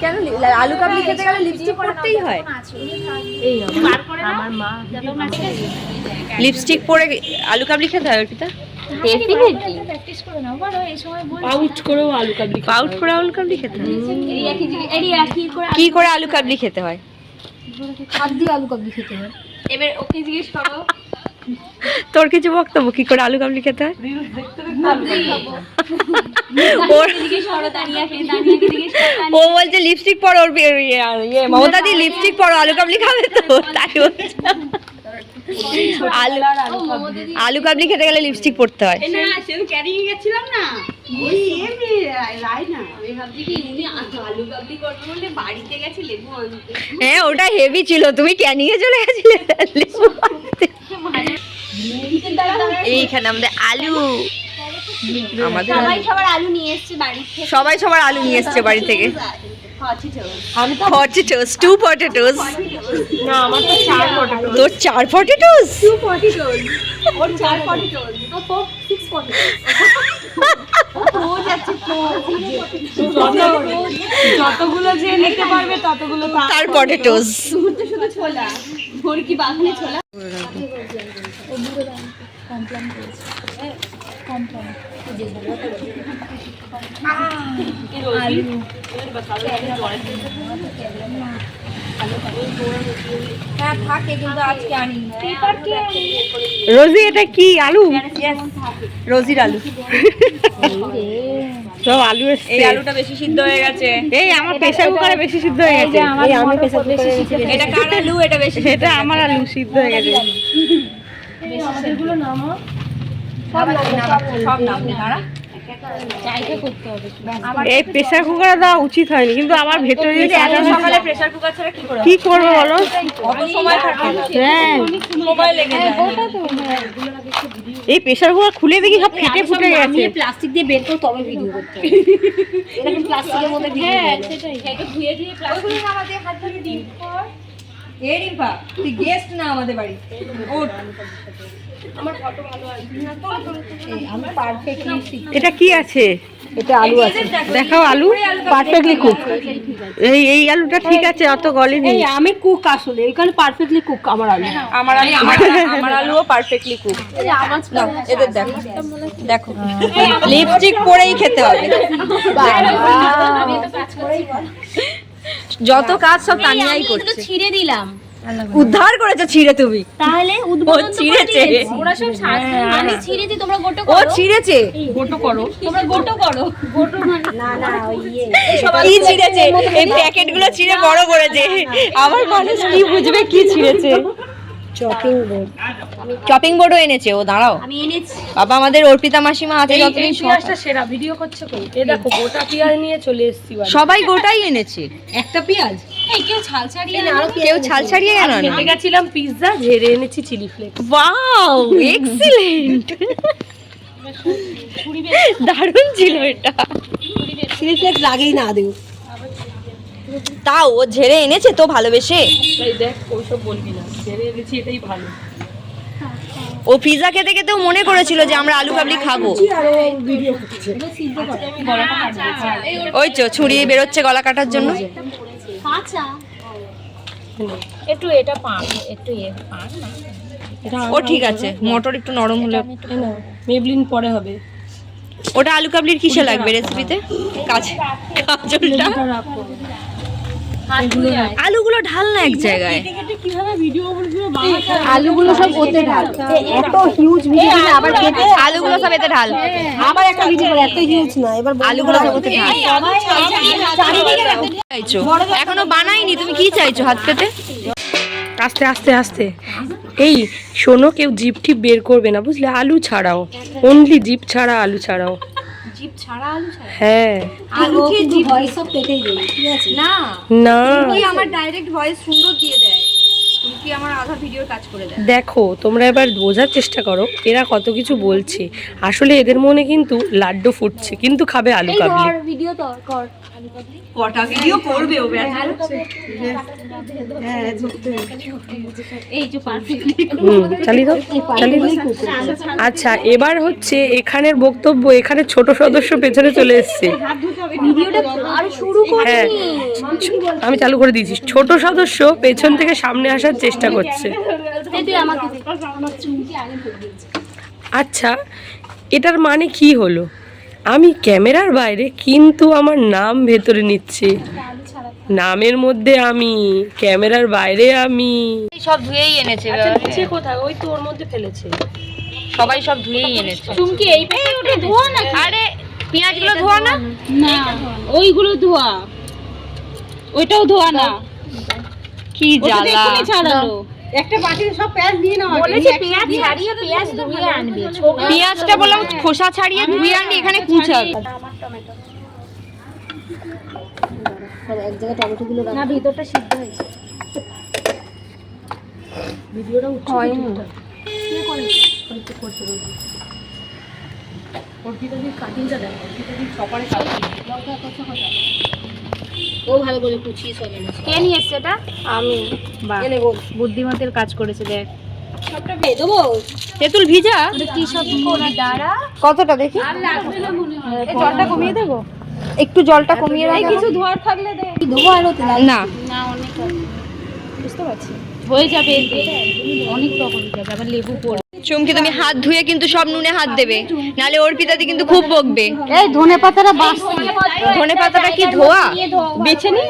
কেন আলু কাবলি খেতে গেলে লিপস্টিক পরতেই হয়? এই আমার আমার মা লিপস্টিক পরে আলু কাবলি খেতে হয় অর্পিতা? হয়। কি করে আলু কাবলি খেতে হয়? হাত আলু কাবলি খেতে হয়। এবার ওকে জিজ্ঞেস করো তোর কিছু বক্তব্য? কি করে আলু কাবলি খেতে হয়? ও বলছে লিপস্টিক পরো ওর ইয়ে ইয়ে, মমতা দি লিপস্টিক পরো আলু কাবলি খাবে তো? তাই বলছে। আলু আলু কাবলি খেতে গেলে লিপস্টিক পরতে হয়। না সেদিন ক্যারিং গেছিলাম না। ওই এমনি লাই না আমি ভাবছি কি উনি আলু কাবলি করবে বলে বাড়িতে গেছে লেবু আনতে। হ্যাঁ ওটা হেভি ছিল। তুমি ক্যানিংয়ে চলে গেছিলে। এইখানে আমাদের আলু। আমাদের সবাই। সবার আলু নিয়ে এসেছে বাড়ি থেকে। সবাই সবার আলু নিয়ে এসছে বাড়ি থেকে। পটেটোস টু পটেটোস না আমার তো চার পটেটো তোর চার পটেটোস ওর চার পটেটোস ও ফোর সিক্স পটেটোস ও যাচ্ছে যতগুলো যে নিতে পারবে ততগুলো তার পটেটোস শুধু শুধু ছোলা। ভোর কি বাগানে ছোলা? হ্যাঁ থাকে কিন্তু আজকে আনি। পেপার কি রোজি এটা কি আলু? রোজির আলু। সব আলু এই আলুটা বেশি সিদ্ধ হয়ে গেছে। এই আমার প্রেসার কুকারে বেশি সিদ্ধ হয়ে গেছে। প্রেসার কুকারে। এটা কার আলু? এটা বেশি এটা আমার আলু সিদ্ধ হয়ে গেছে। আমাদেরগুলো নামো সব নাম সব নাম দাঁড়া। এই প্রেসার কুকারে দেওয়া উচিত হয়নি কিন্তু আমার ভেতরে কি করব বলো? অত সময় থাকে হ্যাঁ। লেগে যায় এই প্রেসার কুকার খুলে দেখি সব ফেটে ফুটে গেছে। প্লাস্টিক দিয়ে বের করে তবে ভিডিও করতে হবে। প্লাস্টিকের মধ্যে হ্যাঁ সেটাই। ধুয়ে ধুয়ে প্লাস্টিক আমাদের হাত ধরে দিন এ রিম্পা তুই গেস্ট না আমাদের বাড়ি। ওঠ। আমি পারফেক্টলি এটা কি আছে? এটা আলু আছে। দেখাও আলু। পারফেক্টলি কুক এই এই আলুটা ঠিক আছে অত গলেনি এই আমি কুক আসলে। এখানে পারফেক্টলি কুক আমার আলু। আমার আলু আমার আমার আলুও পারফেক্টলি কুক এদের দেখো। দেখো। লিপস্টিক পরেই খেতে হবে। যত কাজ সব তানিয়াই করছে। ছিঁড়ে দিলাম। উদ্ধার করেছে ছিঁড়ে তুমি। তাহলে ছিঁড়েছে। ওরা সব আমি ছিঁড়েছি তোমরা গোটো করো। ও ছিঁড়েছে গোটো করো। তোমরা গোটো করো। গোটো মানে না না ওই ইয়ে। কি ছিঁড়েছে? এই প্যাকেটগুলো ছিঁড়ে বড় করেছে। আবার মানুষ কি বুঝবে কি ছিঁড়েছে? চপিং বোর্ড চপিং বোর্ডও এনেছে ও দাঁড়াও। আমি এনেছি। বাবা আমাদের অর্পিতা মাসিমা আছে যতদিন পেঁয়াজটা সেরা ভিডিও করছে কই? এই দেখো গোটা পেঁয়াজ নিয়ে চলে এসেছি সবাই গোটাই এনেছে একটা পেঁয়াজ। এই কেউ ছাল ছাড়িয়ে কেউ ছাল ছাড়িয়ে খেতে গেছিলাম পিৎজা ঝেড়ে এনেছি চিলি ফ্লেক্স ওয়াও এক্সিলেন্ট দারুণ ছিল এটা। চিলি ফ্লেক্স লাগেই না দেও তাও ও ঝেড়ে এনেছে তো ভালোবেসে? দেখ ওইসব বলবি না। ঝেড়ে এনেছি এটাই ভালো। ও পিজা খেতে খেতেও মনে করেছিল যে আমরা আলু কাবলি খাব। ওই তো ছুরি বেরোচ্ছে গলা কাটার জন্য। একটু এটা পান একটু ও ঠিক আছে মটর একটু নরম হলে মেবলিন পরে হবে। ওটা আলু কাবলির কিসে লাগবে রেসিপিতে কাজ কাজলটা? আলুগুলো ঢাল না এক জায়গায়। আলুগুলো সব ওতে ঢাল। এত হিউজ ভিডিও আবার কেটে আলুগুলো সব এতে ঢাল। আবার একটা ভিডিও করে এত হিউজ না এবার আলুগুলো সব ওতে ঢাল। চাইছো? এখনও বানাইনি তুমি কি চাইছো হাত পেতে আস্তে আস্তে আস্তে। এই শোনো কেউ জিপ টিপ বের করবে না বুঝলে? আলু ছাড়াও। অনলি জিপ ছাড়া আলু ছাড়াও। জিপ ছাড়া আলু ছাড়া? হ্যাঁ। না। না। কি আমার ডাইরেক্ট ঠিক সুন্দর দিয়ে দেয়। কি আমার আধা ভয়েস কাজ করে দেয়? দেখো তোমরা এবার বোঝার চেষ্টা করো এরা কত কিছু বলছে। আসলে এদের মনে কিন্তু লাড্ডু ফুটছে কিন্তু খাবে আলু কাবলি। ভিডিও তো কর। কটা ভিডিও করবে ও এই যে পারফেক্ট হুম চালিয়ে দাও চালিয়ে দাও। আচ্ছা এবার হচ্ছে এখানের বক্তব্য এখানে ছোট সদস্য পেছনে চলে এসছে। হ্যাঁ আমি চালু করে দিয়েছি। ছোট সদস্য পেছন থেকে সামনে আসার চেষ্টা করছে। আচ্ছা এটার মানে কি হলো? আমি ক্যামেরার বাইরে কিন্তু আমার নাম ভেতরে নিচ্ছে। নামের মধ্যে আমি ক্যামেরার বাইরে আমি। সব ধুয়েই এনেছে সে কোথায়? ওই তো ওর মধ্যে ফেলেছে। সবাই সব ধুয়েই এনেছে। চুমকি এই ওটা ধোয়া না আরে পেঁয়াজগুলো ধোয়া না? না ওইগুলো ধোয়া। ওইটাও ধোয়া না? কি জ্বালা ছাড়ালো একটা বাটিতে সব পেঁয়াজ নিয়ে নাও বলেছে পেঁয়াজ ছাড়িয়ে পেঁয়াজ ধুয়ে আনবে পেঁয়াজটা বললাম খোসা ছাড়িয়ে ধুয়ে আনি এখানে কুচাল না ভিতরটা সিদ্ধ হয়েছে ও ভালো করে কুচিয়ে সব এনেছে কে নিয়ে এসছে এটা? আমি। বাহ বুদ্ধিমতের কাজ করেছে দেখ। তেঁতুল ভিজা? কি সব দাঁড়া? কতটা দেখি? এই জলটা কমিয়ে দেবো? একটু জলটা কমিয়ে রাখ। কিছু ধোয়ার থাকলে দে। ধোয়া আর হতে না। না অনেক বুঝতে পারছি। হয়ে যাবে অনেক রকম যাবে আবার লেবু পড়বে। চুমকি তুমি হাত ধুয়ে কিন্তু সব নুনে হাত দেবে। নালে অর্পিতাদি কিন্তু খুব বকবে। এই ধনে পাতাটা বাসছে ধনে পাতাটা কি ধোয়া? বেছে নি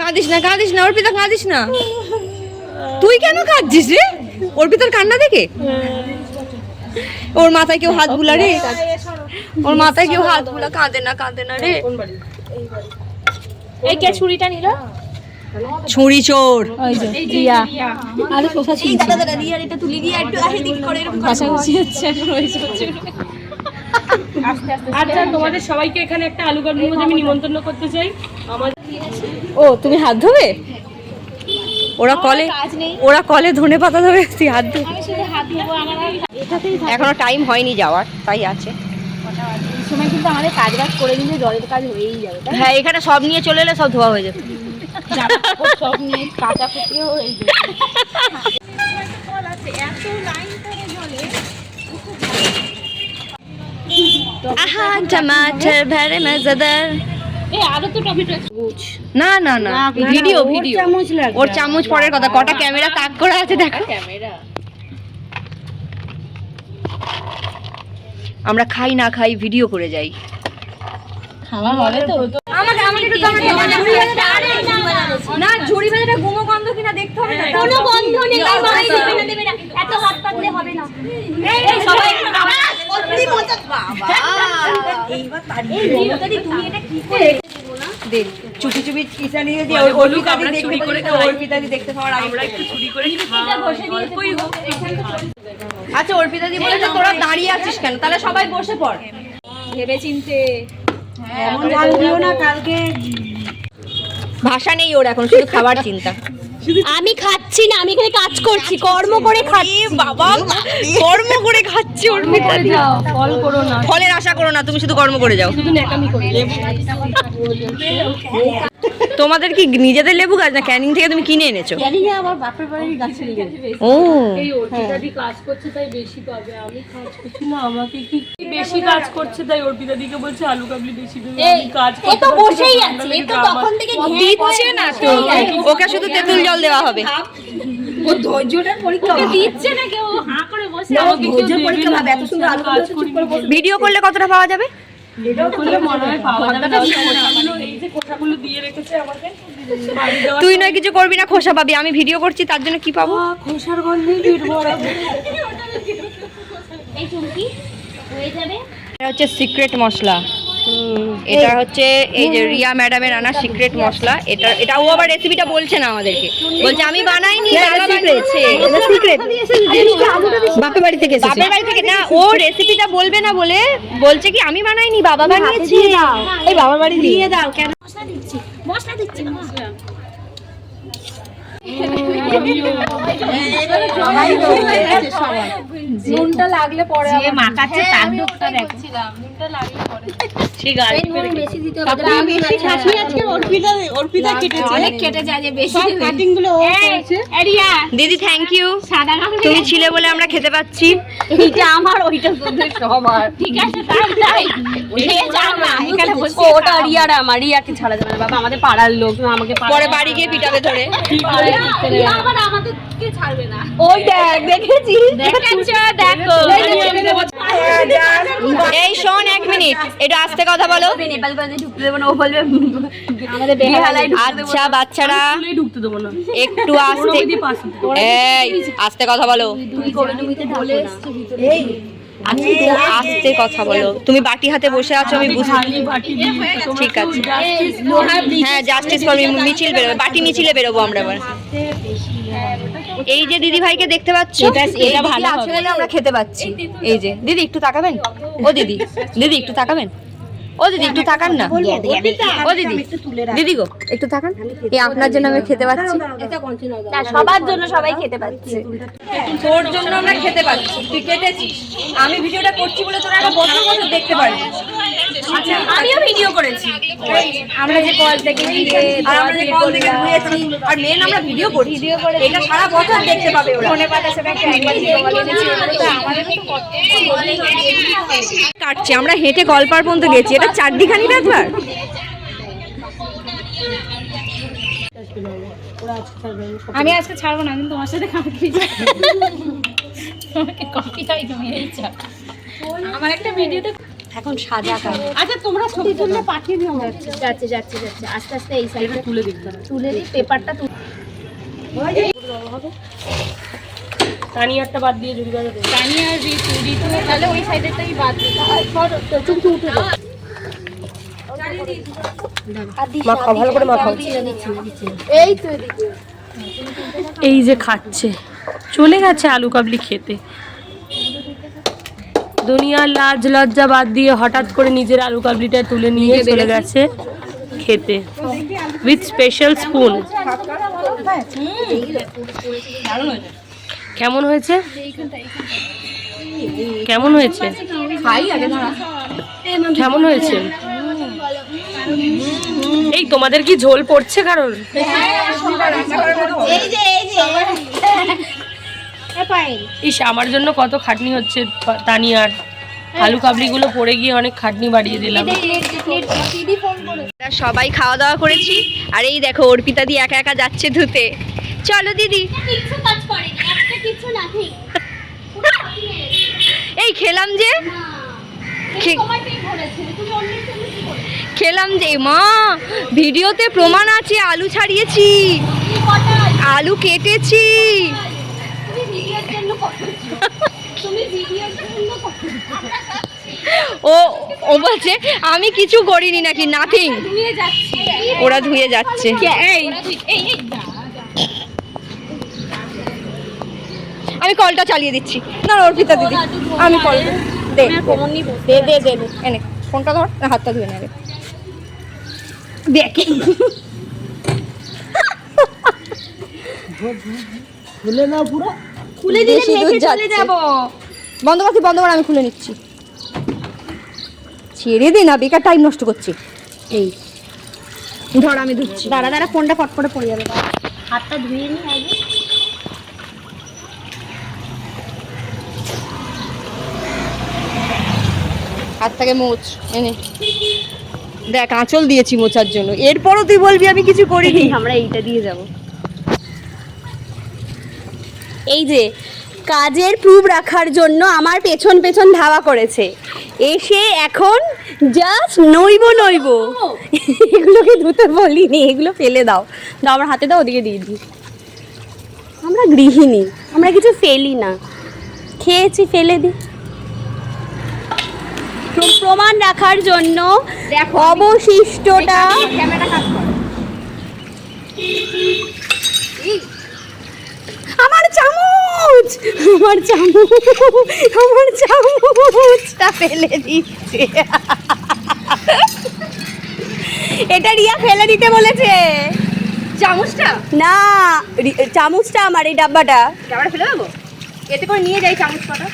কাঁদিস না কাঁদিস না অর্পিতা কাঁদিস না। তুই কেন কাঁদছিস রে? অর্পিতার কান্না দেখে? ওর মাথায় কেউ হাত বুলা রে? ওর মাথায় কেউ হাত বুলা কাঁদে না কাঁদে না রে। এই কে ছুরিটা নিল? ছুরি চোর। দিয়া আরে হচ্ছে রয়েছে হচ্ছে। আচ্ছা তোমাদের সবাইকে এখানে একটা আলু গরম আমি নিমন্ত্রণ করতে চাই। আমার ও তুমি হাত ধোবে? ওরা কলে ওরা কলে ধনে পাতা ধোবে তুই হাত ধো। আমি শুধু হাত ধোবো এখনও টাইম হয়নি যাওয়ার তাই আছে। সময় কিন্তু আমাদের কাজ বাজ করে নিলে জলের কাজ হয়েই যাবে হ্যাঁ এখানে সব নিয়ে চলে এলে সব ধোয়া হয়ে কাপড় সব নিয়ে হয়ে আহা টমাটার ভেরে মজাদার। না না না ভিডিও ভিডিও ওর চামচ পরের কথা কটা ক্যামেরা তাক করা আছে দেখো। ক্যামেরা? আমরা খাই না খাই ভিডিও করে যাই। খাওয়া হবে তো? আমাকে আমাকে একটু না ঝুড়ি গুমো গন্ধ কিনা দেখতে হবে না কোনো বন্ধ নেই দেবে না দেবে। না এত হাত পাতলে হবে না। এই সবাই চুপি চুপি দিয়ে বলে দেখতে করে দেখতে পাওয়ার আমরা একটু চুরি আচ্ছা ওর পিতাদি বলেছে তোরা দাঁড়িয়ে আছিস কেন? তাহলে সবাই বসে পড়। ভেবে চিনতে এমন জাল দিও না কালকে। ভাষা নেই ওর এখন শুধু খাবার চিন্তা। আমি খাচ্ছি না আমি এখানে কাজ করছি কর্ম করে খাচ্ছি। বাবা কর্ম করে খাচ্ছি ওর পিতাদি ফল করো না। ফলের আশা করো না তুমি শুধু কর্ম করে যাও। শুধু ন্যাকামি করো। তোমাদের কি নিজেদের লেবু গাছ না ক্যানিং থেকে তুমি কিনে এনেছো? আমার বাপের বাড়ির গাছের ও। এই অর্পিতাদি কাজ করছে তাই বেশি পাবে। আমি কাজ করছি না আমাকে কি কি বেশি কাজ করছে তাই অর্পিতাদিকে বলছে আলু কাবলি বেশি দেবে আমি কাজ এ তো বসেই আছে এ তো তখন থেকে দিচ্ছে না তো ওকে শুধু তেঁতুল জল দেওয়া হবে। ধৈর্যটার পরীক্ষা দিচ্ছে না কেউ হাঁ করে বসে আমাকে কেউ পরীক্ষা ভাবে, এত সুন্দর আলু কাজ ভাজা করি চুপ করে বসে। ভিডিও করলে কতটা পাওয়া যাবে? ভিডিও করলে মনে হয় পাওয়া যাবে কোথাগুলো দিয়ে রেখেছে আমাকে। তুই নয় কিছু করবি না খোসা পাবি। আমি ভিডিও করছি তার জন্য কি পাবো? খোসার গন্ধে পেট ভরা। এই চুমকি হয়ে যাবে এটা হচ্ছে সিক্রেট মশলা। এটা হচ্ছে এই যে রিয়া ম্যাডামের আনা সিক্রেট মশলা এটা এটা ও আবার রেসিপিটা বলছে না আমাদেরকে বলছে আমি বানাইনি বাবা বাপের বাড়ি থেকে বাপের বাড়ি থেকে না ও রেসিপিটা বলবে না বলে বলছে কি আমি বানাইনি বাবা বানিয়েছে এই বাবার বাড়ি দিয়ে দাও কেন মশলা দিচ্ছি মশলা দিচ্ছি মশলা নুনটা লাগলে পরে যে মাখাচ্ছে তার দেখো। সে গাড়ি বেশি দিতে হবে না, বেশি খাসি আজকে অর্পিতা অর্পিতা কেটেছে। অনেক কেটে যায় যে বেশি কাটিংগুলো ও করেছে। এরিয়া। দিদি থ্যাংক ইউ সাদা কাপড় তুমি ছিলে বলে আমরা খেতে পাচ্ছি। আমার ওইটা তোদের সবার। ঠিক আছে তাই তাই যাও না, এখানে বসে ওটা রিয়ার আমার রিয়াকে ছাড়া যাবে না। বাবা আমাদের পাড়ার লোক আমাকে পরে বাড়ি গিয়ে পিটাবে ধরে। রিয়া আবার আমাদেরকে ছাড়বে না। ওই দেখ দেখেছিস? দেখেছ? দেখো। এই শোন এক মিনিট একটু আস্তে কথা বলো। নেপালগঞ্জে ঢুকতে দেবো না ও বলবে আমাদের বেহালায় আচ্ছা বাচ্চারা স্কুলেই ঢুকতে দেবো না। একটু আস্তে এই আস্তে কথা বলো। আস্তে কথা বলো। তুমি বাটি হাতে বসে আছো আমি বুঝতে ঠিক আছে। হ্যাঁ জাস্টিস ফর মিছিল বেরোবে বাটি মিছিলে বেরোবো আমরা এবার এই যে দিদি ভাইকে দেখতে পাচ্ছ? এটা ভালো আমরা খেতে পাচ্ছি। এই যে দিদি একটু তাকাবেন? ও দিদি দিদি একটু তাকাবেন? ও দিদি একটু তাকান না। ও দিদি দিদি গো একটু তাকান এই আপনার জন্য আমি খেতে পাচ্ছি। না সবার জন্য সবাই খেতে পাচ্ছে। তোর জন্য আমরা খেতে পাচ্ছি। তুই কেটেছিস। আমি ভিডিওটা করছি বলে তোরা একটা বছর বছর দেখতে পারবি আচ্ছা আমিও ভিডিও করেছি। আমরা যে কল থেকে আর আমরা যে কল থেকে ঘুরেছি আর মেন আমরা ভিডিও করি ভিডিও করে এটা সারা বছর দেখতে পাবে ওরা। ফোনে পাতা সেটা একবার আমাদের তো কাটছে আমরা হেঁটে কলপার পর্যন্ত গেছি। এটা চারদিখানি ব্যাপার আমি আজকে ছাড়বো না কিন্তু তোমার সাথে খাব কি তোমাকে কপি তুমি এই আমার একটা ভিডিওতে এখন সাজা কাজ। আচ্ছা তোমরা ছবি তুললে পাঠিয়ে দিও। যাচ্ছে যাচ্ছে যাচ্ছে। আস্তে আস্তে এই সাইডটা তুলে দিতে তুলে দিই পেপারটা তুলে তানিয়ারটা বাদ দিয়ে জুড়ি বাজাতে পানি আর ঋতু ঋতু তাহলে ওই সাইডেরটাই বাদ দিতে হয়। উঠে দাও মাখাও ভালো করে মাখাও এই তো এই যে খাচ্ছে। চলে গেছে আলু কাবলি খেতে। দুনিয়ার লাজ লজ্জা বাদ দিয়ে হঠাৎ করে নিজের আলু কাবলিটা তুলে নিয়ে চলে গেছে খেতে। উইথ স্পেশাল স্পুন কেমন হয়েছে? কেমন হয়েছে? কেমন হয়েছে? এই তোমাদের কি ঝোল পড়ছে কারোর? ইস আমার জন্য কত খাটনি হচ্ছে তানিয়ার। আলু কাবলিগুলো পড়ে গিয়ে অনেক খাটনি বাড়িয়ে দিলাম। সবাই খাওয়া দাওয়া করেছি। আর এই দেখো অর্পিতা দি একা একা যাচ্ছে ধুতে। চলো দিদি। কিচ্ছু কাজ করেনি একটা কিছু না ঠিক। এই খেলাম যে। খেলাম যে মা ভিডিওতে প্রমাণ আছে আলু ছাড়িয়েছি। আলু কেটেছি। ও ও বলছে আমি কিছু করিনি নাকি নাথিং ওরা ধুয়ে যাচ্ছে। আমি কলটা চালিয়ে দিচ্ছি। না না, অর্পিতা দিদি আমি কল দে দে দে দে দে এনে ফোনটা ধর না হাতটা ধুয়ে নেবে দেখ। খুলে দিলে ভেসে চলে যাব। বন্ধ করছি বন্ধ কর আমি খুলে নিচ্ছি। ছেড়ে দে না বেকার টাইম নষ্ট করছি। এই ধর আমি ধুচ্ছি। দাঁড়া দাঁড়া ফোনটা ফট করে পড়ে যাবে হাতটা ধুয়ে নি আগে। হাতটাকে মোচ এনে দেখ আঁচল দিয়েছি মোচার জন্য। এরপরও তুই বলবি আমি কিছু করিনি। আমরা এইটা দিয়ে যাব। এই যে কাজের প্রুফ রাখার জন্য আমার পেছন পেছন ধাওয়া করেছে। এসে এখন জাস্ট নইব নইব। এগুলোকে ধুতে বলিনি এগুলো ফেলে দাও। দাও আমার হাতে দাও ওদিকে দিয়ে দিই। আমরা গৃহিণী আমরা কিছু ফেলি না। খেয়েছি ফেলে দিই। প্রমাণ রাখার জন্য অবশিষ্টটা আমার চামচ! আমার চামচ! আমার চামচটা ফেলে দিচ্ছে। এটা রিয়া ফেলে দিতে বলেছে। চামচটা? না চামচটা আমার এই ডাব্বাটা। ক্যামেরা ফেলে দেবো? এতে করে নিয়ে যাই চামচ কটা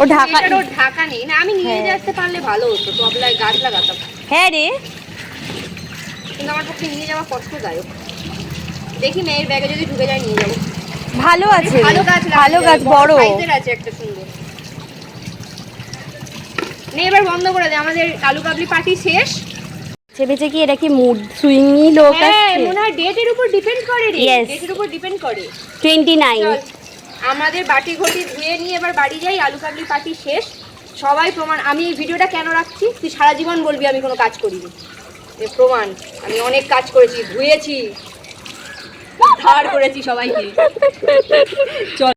ও ঢাকা ঢাকা নেই। না আমি নিয়ে যেতে পারলে ভালো হতো। তবলায় গাছ লাগাতাম। হ্যাঁ রে। কিন্তু আমার পক্ষে নিয়ে যাওয়া কষ্টদায়ক দেখি মেয়ের ব্যাগে যদি ঢুকে যায় নিয়ে যাব। ভালো আছে ভালো গাছ ভালো গাছ বড় সাইজের আছে একটা সুন্দর। নে এবার বন্ধ করে দে। আমাদের আলু কাবলি পার্টি শেষ। চেপেছে কি এটা কি মুড সুইংই লোক হ্যাঁ আছে মনে হয় ডেটের উপর ডিপেন্ড করে রে। ডেটের উপর ডিপেন্ড করে। টোয়েন্টি নাইন চল। আমাদের বাটি ঘটি ধুয়ে নিয়ে এবার বাড়ি যাই, আলু কাবলি পাটি শেষ। সবাই প্রমাণ, আমি এই ভিডিওটা কেন রাখছি? তুই সারা জীবন বলবি আমি কোনো কাজ করিনি। এ প্রমাণ, আমি অনেক কাজ করেছি, ধুয়েছি। ধার করেছি সবাইকে। চল।